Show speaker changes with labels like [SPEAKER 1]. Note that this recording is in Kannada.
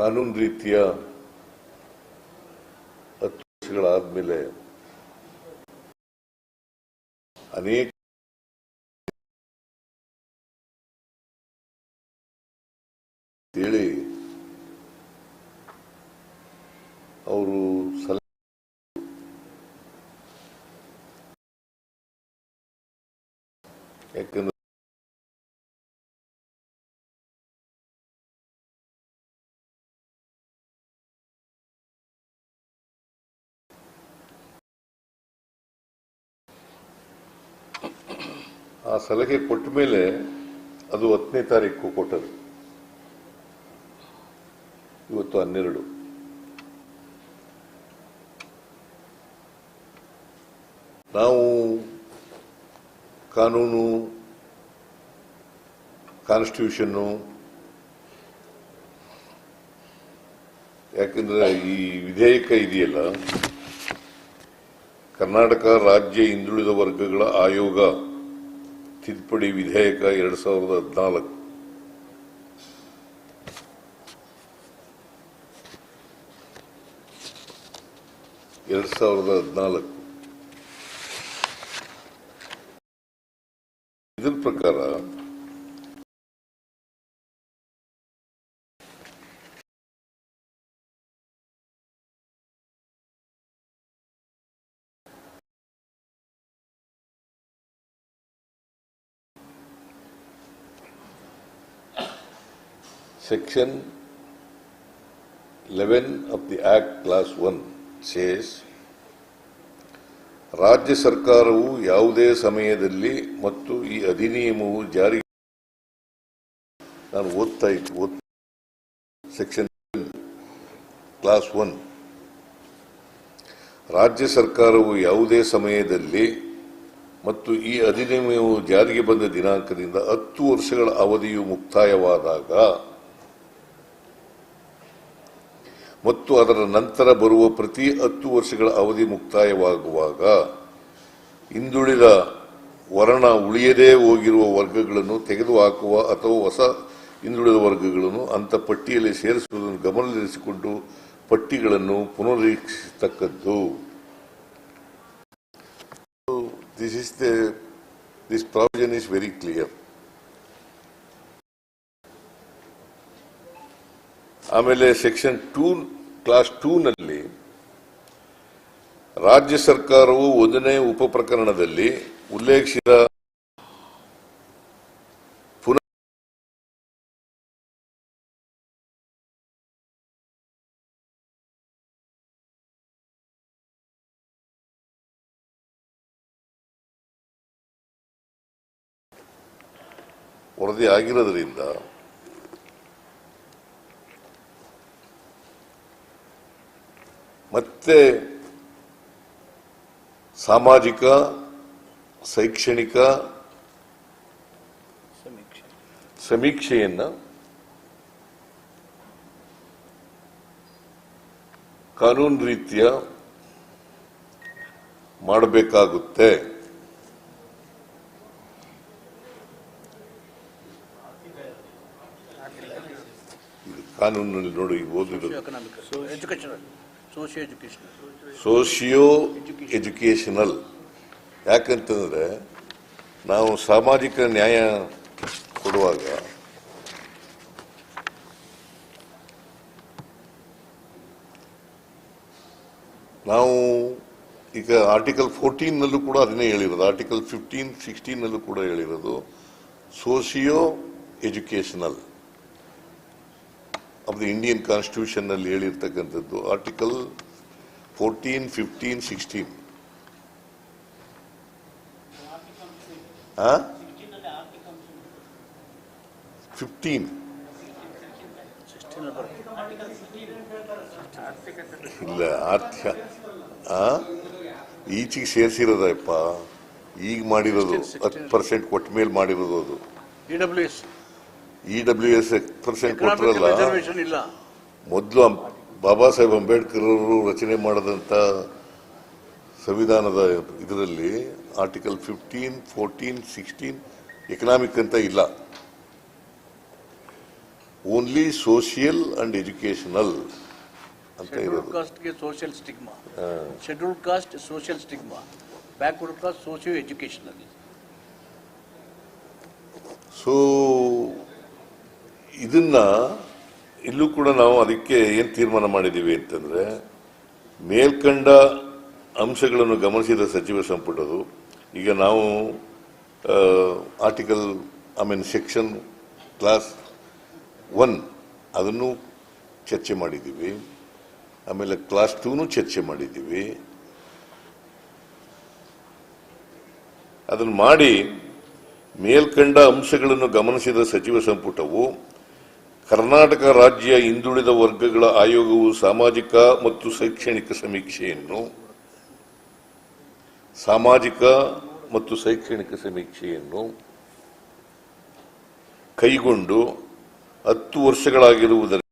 [SPEAKER 1] ಕಾನೂನು ರೀತಿಯ ಹತ್ತು ವರ್ಷಗಳಾದ್ಮೇಲೆ ಅನೇಕ ಹೇಳಿ ಅವರು ಸಲಹೆ ಯಾಕಂದ್ರೆ ಆ ಸಲಹೆ ಕೊಟ್ಟ ಮೇಲೆ ಅದು ಹತ್ತನೇ ತಾರೀಕು ಕೊಟ್ಟರು ಇವತ್ತು ಹನ್ನೆರಡು. ನಾವು ಕಾನೂನು ಕಾನ್ಸ್ಟಿಟ್ಯೂಷನ್ನು ಯಾಕಂದ್ರೆ ಈ ವಿಧೇಯಕ ಇದೆಯಲ್ಲ, ಕರ್ನಾಟಕ ರಾಜ್ಯ ಹಿಂದುಳಿದ ವರ್ಗಗಳ ಆಯೋಗ ತಿದ್ದುಪಡಿ ವಿಧೇಯಕ ಎರಡ್ ಸಾವಿರದ ಹದಿನಾಲ್ಕು. ಎರಡ್ ಸಾವಿರದ ಹದಿನಾಲ್ಕು. ಇದರ ಪ್ರಕಾರ Section 11 of the Act, Class 1 says, ರಾಜ್ಯ ಸರ್ಕಾರವು ಯಾವುದೇ ಸಮಯದಲ್ಲಿ ಮತ್ತು ಈ ಅಧಿನಿಯಮವು ಜಾರಿಗೆ ನಾನು ಓದ್ತಾ ಓದ್ ಸೆಕ್ಷನ್ ಕ್ಲಾಸ್ ಒನ್ ರಾಜ್ಯ ಸರ್ಕಾರವು ಯಾವುದೇ ಸಮಯದಲ್ಲಿ ಮತ್ತು ಈ ಅಧಿನಿಯಮವು ಜಾರಿಗೆ ಬಂದ ದಿನಾಂಕದಿಂದ ಹತ್ತು ವರ್ಷಗಳ ಅವಧಿಯು ಮುಕ್ತಾಯವಾದಾಗ ಮತ್ತು ಅದರ ನಂತರ ಬರುವ ಪ್ರತಿ ಹತ್ತು ವರ್ಷಗಳ ಅವಧಿ ಮುಕ್ತಾಯವಾಗುವಾಗ ಹಿಂದುಳಿದ ವರ್ಣ ಉಳಿಯದೇ ಹೋಗಿರುವ ವರ್ಗಗಳನ್ನು ತೆಗೆದುಹಾಕುವ ಅಥವಾ ಹೊಸ ಹಿಂದುಳಿದ ವರ್ಗಗಳನ್ನು ಅಂತ ಪಟ್ಟಿಯಲ್ಲಿ ಸೇರಿಸುವುದನ್ನು ಗಮನದಲ್ಲಿರಿಸಿಕೊಂಡು ಪಟ್ಟಿಗಳನ್ನು ಪುನರೀಕ್ಷಿಸತಕ್ಕದ್ದು. This is the this provision is very clear ಆಮೇಲೆ ಸೆಕ್ಷನ್ ಟೂ ಕ್ಲಾಸ್ ಟೂನಲ್ಲಿ ರಾಜ್ಯ ಸರ್ಕಾರವು ಒಂದನೇ ಉಪ ಪ್ರಕರಣದಲ್ಲಿ ಉಲ್ಲೇಖಿಸಿದ ವರದಿ ಆಗಿರೋದ್ರಿಂದ ಮತ್ತೆ ಸಾಮಾಜಿಕ ಶೈಕ್ಷಣಿಕ ಸಮೀಕ್ಷೆಯನ್ನು ಕಾನೂನು ರೀತಿಯ ಮಾಡಬೇಕಾಗುತ್ತೆ. ಕಾನೂನಲ್ಲಿ ನೋಡಿ ಓದಿರೋದು. ಸೋಷಿಯೋ ಎಜುಕೇಶನಲ್ ಯಾಕಂತಂದ್ರೆ, ನಾವು ಸಾಮಾಜಿಕ ನ್ಯಾಯ ಕೊಡುವಾಗ, ನಾವು ಈಗ ಆರ್ಟಿಕಲ್ ಫೋರ್ಟೀನ್ ನಲ್ಲೂ ಕೂಡ ಅದನ್ನೇ ಹೇಳಿರೋದು. ಆರ್ಟಿಕಲ್ ಫಿಫ್ಟೀನ್ ಸಿಕ್ಸ್ಟೀನ್ ನಲ್ಲೂ ಕೂಡ ಹೇಳಿರೋದು. Socio educational of the Indian ಕಾನ್ಸ್ಟಿಟ್ಯೂಷನ್ನಲ್ಲಿ ಹೇಳಿರ್ತಕ್ಕಂಥದ್ದು article fourteen fifteen sixteen fifteen. ಇಲ್ಲ ಆರ್ಥಿಕ? ಈಚೆಗೆ ಸೇರಿಸಿರೋದಪ್ಪ. ಈಗ ಮಾಡಿರೋದು ಹತ್ತು ಪರ್ಸೆಂಟ್ ಕೊಟ್ಟ ಮೇಲೆ ಮಾಡಿರೋದು ಅದು. ಇ ಡಬ್ಲ್ಯೂ ಎಸ್ ಪರ್ಸೆಂಟ್ ಕೊಟ್ಟರಲ್ಲ. ಮೊದಲು ಬಾಬಾ ಸಾಹೇಬ್ ಅಂಬೇಡ್ಕರ್ ಅವರು ರಚನೆ ಮಾಡಿದಂತ ಸಂವಿಧಾನದ ಇದರಲ್ಲಿ article fifteen fourteen sixteen economic ಅಂತ ಇಲ್ಲ. ಓನ್ಲಿ ಸೋಷಿಯಲ್ ಅಂಡ್ ಎಜುಕೇಶನಲ್ ಅಂತ ಇರೋದು.
[SPEAKER 2] ಕಾಸ್ಟ್ಗೆ social stigma scheduled caste social stigma backward caste socio educational
[SPEAKER 1] so ಇದನ್ನ ಇಲ್ಲೂ ಕೂಡ ನಾವು ಅದಕ್ಕೆ ಏನ್ ತೀರ್ಮಾನ ಮಾಡಿದ್ದೀವಿ ಅಂತಂದ್ರೆ, ಮೇಲ್ಕಂಡ ಅಂಶಗಳನ್ನು ಗಮನಿಸಿದ ಸಚಿವ ಸಂಪುಟದು. ಈಗ ನಾವು article I mean section clause one ಅದನ್ನು ಚರ್ಚೆ ಮಾಡಿದ್ದೀವಿ. ಆಮೇಲೆ ಕ್ಲಾಸ್ ಟೂನು ಚರ್ಚೆ ಮಾಡಿದ್ದೀವಿ. ಅದನ್ನು ಮಾಡಿ ಮೇಲ್ಕಂಡ ಅಂಶಗಳನ್ನು ಗಮನಿಸಿದ ಸಚಿವ ಸಂಪುಟವು ಕರ್ನಾಟಕ ರಾಜ್ಯ ಹಿಂದುಳಿದ ವರ್ಗಗಳ ಆಯೋಗವು ಸಾಮಾಜಿಕ ಮತ್ತು ಶೈಕ್ಷಣಿಕ ಸಮೀಕ್ಷೆಯನ್ನು ಸಾಮಾಜಿಕ ಮತ್ತು ಶೈಕ್ಷಣಿಕ ಸಮೀಕ್ಷೆಯನ್ನು ಕೈಗೊಂಡು ಹತ್ತು ವರ್ಷಗಳಾಗಿರುವುದರಿಂದ